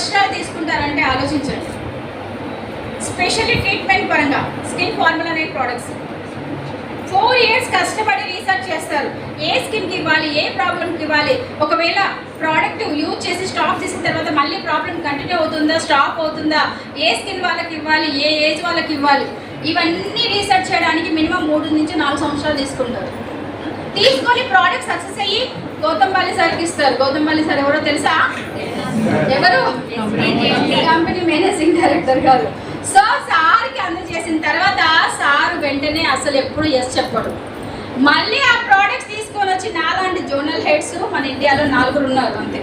కష్టాలు తీసుకుంటారంటే ఆలోచించండి. స్పెషల్లీ ట్రీట్మెంట్ పరంగా స్కిన్ ఫార్ములా అనే ప్రోడక్ట్స్ ఫోర్ ఇయర్స్ కష్టపడి రీసెర్చ్ చేస్తారు. ఏ స్కిన్కి ఇవ్వాలి ఏ ప్రాబ్లంకి ఇవ్వాలి? ఒకవేళ ప్రోడక్ట్ యూజ్ చేసి స్టాప్ చేసిన తర్వాత మళ్ళీ ప్రాబ్లం కంటిన్యూ అవుతుందా స్టాప్ అవుతుందా? ఏ స్కిన్ వాళ్ళకి ఇవ్వాలి ఏ ఏజ్ వాళ్ళకి ఇవ్వాలి? ఇవన్నీ రీసెర్చ్ చేయడానికి మినిమం మూడు నుంచి నాలుగు సంవత్సరాలు తీసుకుంటారు. తీసుకొని ప్రోడక్ట్ సక్సెస్ అయ్యి గౌతమ్ బాలి సార్కి ఇస్తారు. గౌతమ్ బాలి సార్ ఎవరో తెలుసా? ఎవరు? కంపెనీ మేనేజింగ్ డైరెక్టర్ గారు. సో సార్కి అందజేసిన తర్వాత సార్ వెంటనే అసలు ఎప్పుడు ఎస్ చెప్పడు. మళ్ళీ ఆ ప్రోడక్ట్స్ తీసుకొని వచ్చి నాలాంటి జోనల్ హెడ్స్ మన ఇండియాలో నలుగురు ఉన్నారు అంతే.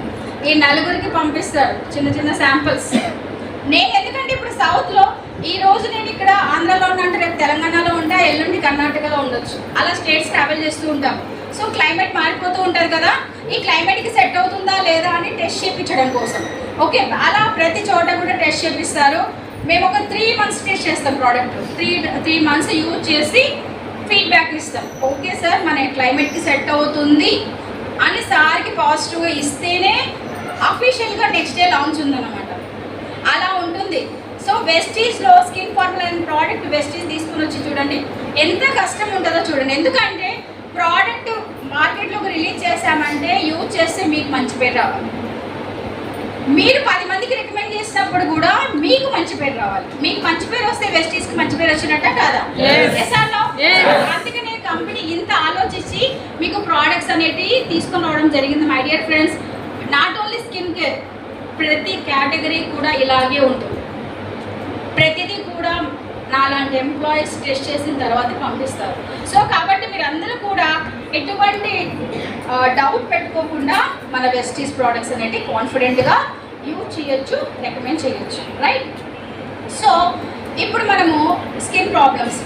ఈ నలుగురికి పంపిస్తారు చిన్న చిన్న శాంపిల్స్ నేను ఎందుకంటే ఇప్పుడు సౌత్లో ఈ రోజు నేను ఇక్కడ ఆంధ్రలో ఉన్నట్టు రేపు తెలంగాణలో ఉంటా ఎల్లుండి కర్ణాటకలో ఉండొచ్చు. అలా స్టేట్స్ ట్రావెల్ చేస్తూ ఉంటాం. సో క్లైమేట్ మారిపోతూ ఉంటుంది కదా ఈ క్లైమేట్కి సెట్ అవుతుందా లేదా అని టెస్ట్ చేయించడం కోసం. ఓకే అలా ప్రతి చోట కూడా టెస్ట్ చేపిస్తారు. మేము ఒక త్రీ మంత్స్ టెస్ట్ చేస్తాం product three three months use చేసి ఫీడ్బ్యాక్ ఇస్తాం. ఓకే సార్ మన క్లైమేట్కి సెట్ అవుతుంది అని సార్కి పాజిటివ్గా ఇస్తేనే అఫీషియల్గా నెక్స్ట్ డే లాంచ్ ఉందన్నమాట. అలా ఉంటుంది. సో వెస్టీస్లో స్కిన్ ఫార్ములా ప్రోడక్ట్ వెస్టీస్ తీసుకుని వచ్చి చూడండి. ఎంత కష్టం ఉంటుందో చూడండి. ఎందుకంటే ప్రోడక్ట్ మార్కెట్లోకి రిలీజ్ చేశామంటే యూజ్ చేస్తే మీకు మంచి పేరు రావాలి. మీరు పది మందికి రికమెండ్ చేసినప్పుడు కూడా మీకు మంచి పేరు రావాలి. మీకు మంచి పేరు వస్తే వెస్టీస్కి మంచి పేరు వచ్చినట్ట కాదా? Yes. అందుకనే కంపెనీ ఇంత ఆలోచించి మీకు ప్రోడక్ట్స్ అనేటివి తీసుకొని రావడం జరిగింది my dear friends not only skin care ప్రతి కేటగిరీ కూడా ఇలాగే ఉంటుంది. ప్రతిదీ కూడా నాలాంటి ఎంప్లాయీస్ టెస్ట్ చేసిన తర్వాత పంపిస్తారు. సో కాబట్టి మీరు అందరూ కూడా ఎటువంటి డౌట్ పెట్టుకోకుండా మన వెస్టీస్ ప్రోడక్ట్స్ అనేవి కాన్ఫిడెంట్గా యూజ్ చేయొచ్చు రికమెండ్ చేయొచ్చు. రైట్ సో ఇప్పుడు మనము స్కిన్ ప్రాబ్లమ్స్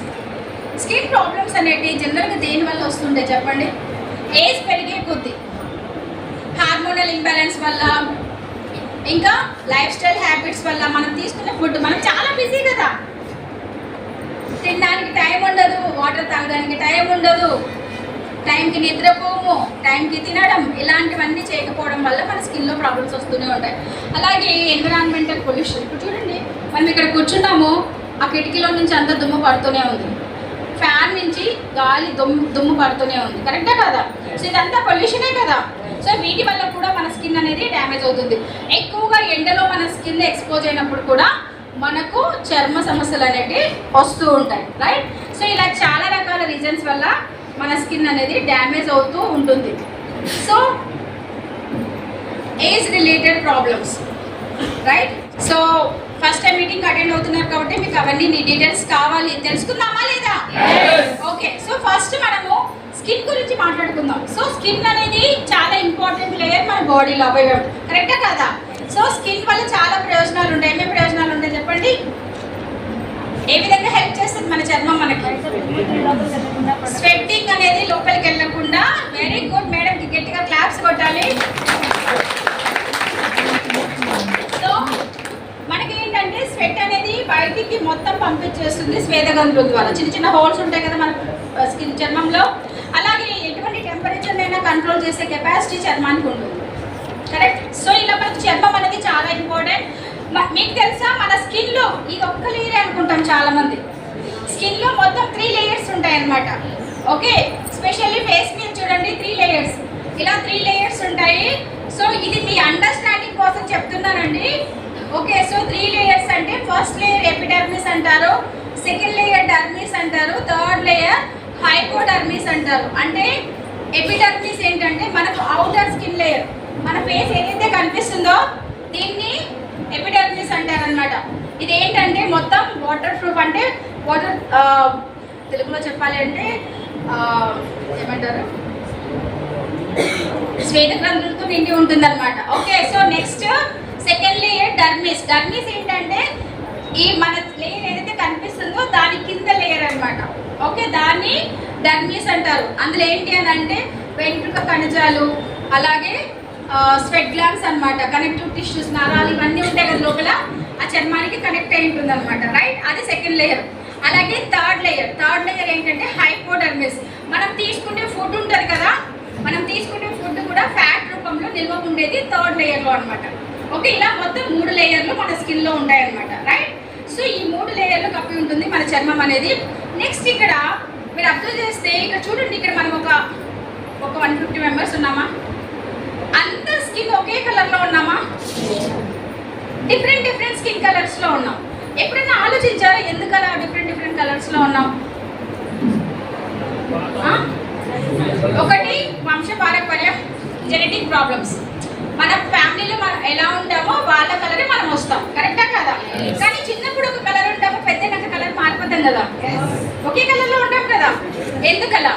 స్కిన్ ప్రాబ్లమ్స్ అనేవి జనరల్గా దేని వల్ల వస్తుండే చెప్పండి? ఏజ్ పెరిగే కొద్దీ. హార్మోనల్ ఇంబ్యాలెన్స్ వల్ల ఇంకా లైఫ్ స్టైల్ హ్యాబిట్స్ వల్ల మనం తీసుకునే ఫుడ్ మనం చాలా బిజీ కదా. తినడానికి టైం ఉండదు వాటర్ తాగడానికి టైం ఉండదు. టైంకి నిద్రపోము టైంకి తినడం ఇలాంటివన్నీ చేయకపోవడం వల్ల మన స్కిన్లో ప్రాబ్లమ్స్ వస్తూనే ఉంటాయి. అలాగే ఎన్విరాన్మెంటల్ పొల్యూషన్. ఇప్పుడు చూడండి మనం ఇక్కడ కూర్చున్నాము ఆ కిటికీలో నుంచి అంత దుమ్ము పడుతూనే ఉంది. ఫ్యాన్ నుంచి గాలి దుమ్ము దుమ్ము పడుతూనే ఉంది. కరెక్టే కదా? సో ఇదంతా పొల్యూషనే కదా? సో వీటి వల్ల కూడా మన స్కిన్ అనేది డ్యామేజ్ అవుతుంది. ఎక్కువగా ఎండలో మన స్కిన్ ఎక్స్పోజ్ అయినప్పుడు కూడా మనకు చర్మ సమస్యలు అనేవి వస్తూ ఉంటాయి రైట్ సో ఇలా చాలా రకాల రీజన్స్ వల్ల మన స్కిన్ అనేది డ్యామేజ్ అవుతూ ఉంటుంది. So age related problems right so first time meeting attend అవుతున్నారు కాబట్టి మీకు అవన్నీ నీ డీటెయిల్స్ కావాలి. తెలుసుకుందామా లేదా? ఓకే సో ఫస్ట్ మనము స్కిన్ గురించి మాట్లాడుకుందాం. సో స్కిన్ అనేది చాలా ఇంపార్టెంట్ లేయర్ మన బాడీలో అవయవం కరెక్టా కదా? సో స్కిన్ వల్ల చాలా ప్రయోజనాలు ఉంటాయి ఏమేమి ప్రయోజనాలు ఉంటాయి చెప్పండి? ఏ విధంగా హెల్ప్ చేస్తుంది మన చర్మం మనకి? స్వెట్టింగ్ అనేది లోపలికి వెళ్ళకుండా వెరీ గుడ్ మేడంకి గట్టిగా క్లాప్స్ కొట్టాలి. సో మనకి ఏంటంటే స్వెట్ అనేది బయటికి మొత్తం పంపించేస్తుంది స్వేదగంధుల ద్వారా. చిన్న చిన్న హోల్స్ ఉంటాయి కదా మన uh, స్కిన్ చర్మంలో. అలాగే ఎటువంటి టెంపరేచర్ అయినా కంట్రోల్ చేసే కెపాసిటీ చర్మానికి ఉంటుంది. కరెక్ట్ సో ఇలా మనకు చర్మం అనేది చాలా ఇంపార్టెంట్ మీకు తెలుసా మన స్కిన్లో ఇది ఒక్క లేయర్ అనుకుంటాం చాలా మంది మొత్తం త్రీ లేయర్స్ ఉంటాయి ఓకే స్పెషల్లీ ఫేస్ మీద చూడండి త్రీ లేయర్స్ ఇలా త్రీ లేయర్స్ ఉంటాయి. సో ఇది మీ అండర్స్టాండింగ్ కోసం చెప్తున్నానండి. ఓకే సో త్రీ లేయర్స్ అంటే ఫస్ట్ లేయర్ ఎపిడర్మిస్ అంటారు సెకండ్ లేయర్ డర్మిస్ అంటారు థర్డ్ లేయర్ హైపోడర్మిస్ అంటారు. అంటే ఎపిడర్మిస్ ఏంటంటే మనకు అవుటర్ స్కిన్ లేయర్ మన ఫేస్ ఏదైతే కనిపిస్తుందో దీన్ని ఎపిడర్మిస్ అంటారు అనమాట ఇది ఏంటంటే మొత్తం వాటర్ ప్రూఫ్ అంటే వాటర్ తెలుగులో చెప్పాలి అంటే ఏమంటారు? శ్వేత గ్రంథులతో నిండి ఉంటుంది అనమాట okay so next second layer dermis dermis ఏంటంటే ఈ మన లేయర్ ఏదైతే కనిపిస్తుందో దాని కింద లేయర్ అనమాట ఓకే దాన్ని డర్మిస్ అంటారు. అందులో ఏంటి అని అంటే వెంట్రుక కణజాలు అలాగే స్వెట్ గ్లాన్స్ అన్నమాట. కనెక్టివ్ టిష్యూస్ నరాలు ఇవన్నీ ఉంటాయి కదా లోపల. ఆ చర్మానికి కనెక్ట్ అయి ఉంటుంది అనమాట రైట్ అది సెకండ్ లేయర్ అలాగే థర్డ్ లేయర్ థర్డ్ లేయర్ ఏంటంటే హైపోడర్మిస్ మనం తీసుకునే ఫుడ్ ఉంటుంది కదా? మనం తీసుకునే ఫుడ్ కూడా ఫ్యాట్ రూపంలో నిల్వ ఉండేది థర్డ్ లేయర్లో అనమాట ఓకే ఇలా మొత్తం మూడు లేయర్లు మన స్కిన్లో ఉంటాయన్నమాట. రైట్ సో ఈ మూడు లేయర్లు కప్పి ఉంటుంది మన చర్మం అనేది. నెక్స్ట్ ఇక్కడ మీరు అబ్జర్వ్ చేస్తే ఇక్కడ చూడండి ఇక్కడ మనం ఒక ఒక వన్ ఫిఫ్టీ మెంబర్స్ ఉన్నామా? స్కిన్ ఒకే కలర్లో ఉన్నామా? డిఫరెంట్ డిఫరెంట్ స్కిన్ కలర్స్లో ఉన్నాం. ఎప్పుడైనా ఆలోచించారా ఎందుకు అలా డిఫరెంట్ డిఫరెంట్ కలర్స్లో ఉన్నాం? ఒకటి వంశపారపర్యం జెనెటిక్ ప్రాబ్లమ్స్ మన ఫ్యామిలీలో మనం ఎలా ఉంటామో వాళ్ళ కలరే మనం వస్తాం. కరెక్టా కదా? కానీ చిన్నప్పుడు ఒక కలర్ ఉంటాము పెద్ద కలర్ మారిపోతాం కదా. ఒకే కలర్లో ఉంటాం కదా. ఎందుకలా?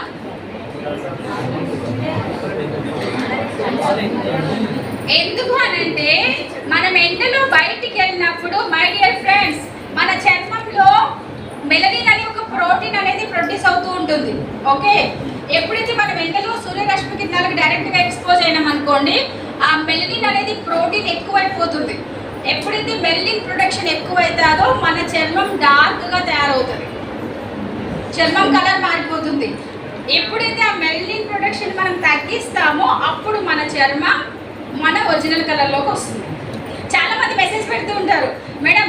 ఎందుకు అనంటే మనం ఎండలో బయటికి వెళ్ళినప్పుడు మై డియర్ ఫ్రెండ్స్ మన చర్మంలో మెలనిన్ అనే ఒక ప్రోటీన్ అనేది ప్రొడ్యూస్ అవుతూ ఉంటుంది. ఓకే ఎప్పుడైతే మనం ఎండలో సూర్యరశ్మి కిరణాలకు డైరెక్ట్గా ఎక్స్పోజ్ అయినాం అనుకోండి ఆ మెలనిన్ అనేది ప్రోటీన్ ఎక్కువైపోతుంది. ఎప్పుడైతే మెల్లిన్ ప్రొడక్షన్ ఎక్కువైతుందో మన చర్మం డార్క్గా తయారవుతుంది. చర్మం కలర్ మారిపోతుంది. ఎప్పుడైతే ఆ మెల్లిన్ ప్రొడక్షన్ మనం తగ్గిస్తామో అప్పుడు మన చర్మం ఒరిజినల్ కలర్లోకి వస్తుంది. చాలామంది మెసేజ్ పెడుతూ ఉంటారు మేడం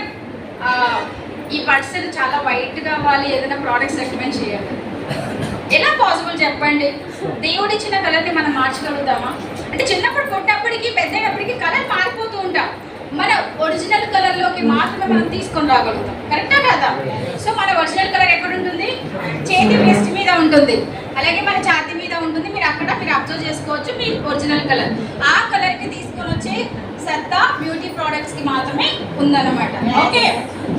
ఈ పర్సన్ చాలా వైట్ కావాలి ఏదైనా ప్రోడక్ట్స్ రికమెండ్ చేయాలి ఎలా పాసిబుల్ చెప్పండి? దేవుడు ఇచ్చిన కలర్ని మనం మార్చగలుగుతామా? అంటే చిన్నప్పుడు పుట్టినప్పటికీ పెద్దప్పటికి కలర్ మారిపోతూ ఉంటాం. మన ఒరిజినల్ కలర్లోకి మాత్రమే మనం తీసుకొని రాగలుగుతాం. కరెక్టా కదా? సో మన ఒరిజినల్ కలర్ ఎక్కడ ఉంటుంది చేతి వేస్ట్ మీద ఉంటుంది. అలాగే మన ఛాతి మీద ఉంటుంది. మీరు అక్కడ మీరు అబ్జర్వ్ చేసుకోవచ్చు మీ ఒరిజినల్ కలర్. ఆ కలర్కి తీసుకొని వచ్చే సత్తా బ్యూటీ ప్రోడక్ట్స్కి మాత్రమే ఉందన్నమాట. ఓకే?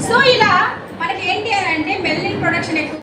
సో ఇలా మనకి ఏంటి అని అంటే మెల్లిన్ ప్రొడక్షన్ ఎక్కువ